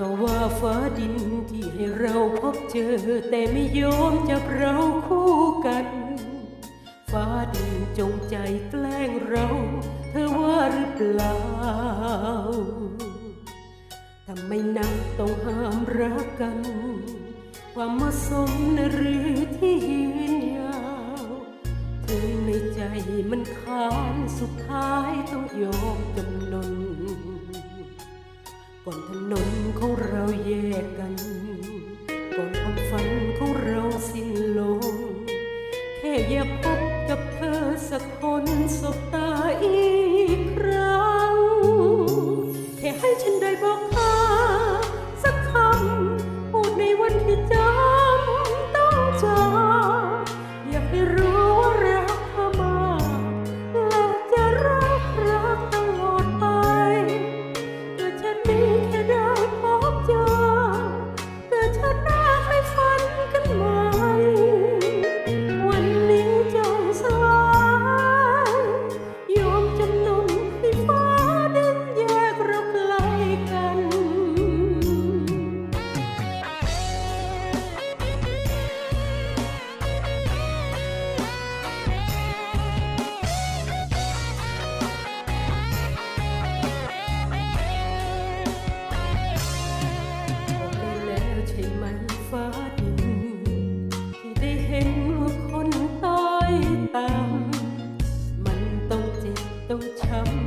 อยากต่อว่าฟ้าดินที่ให้เราพบเจอ แต่ไม่ยอมจับเราคู่กัน ฟ้าดินจงใจแกล้งเรา เธอว่าหรือเปล่าทำไมนักต้องห้ามรักกัน ความมาสมนะหรือที่ยืนยาวถึงในใจมันขานสุดท้ายต้องยอมจำนน ก่อนถนนของเราแยกกันก่อนความ ตาม มันต้องเจ็บต้องช้ำ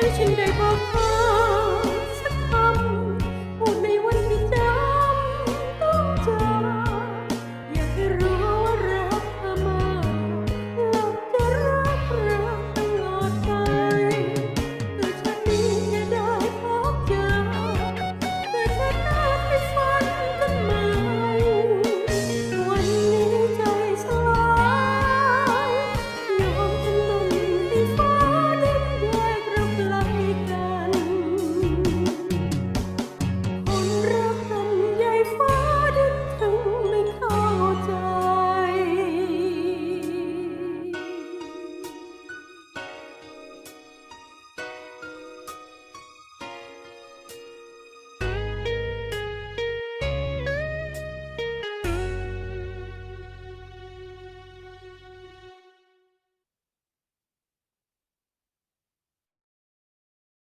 아, 신들고.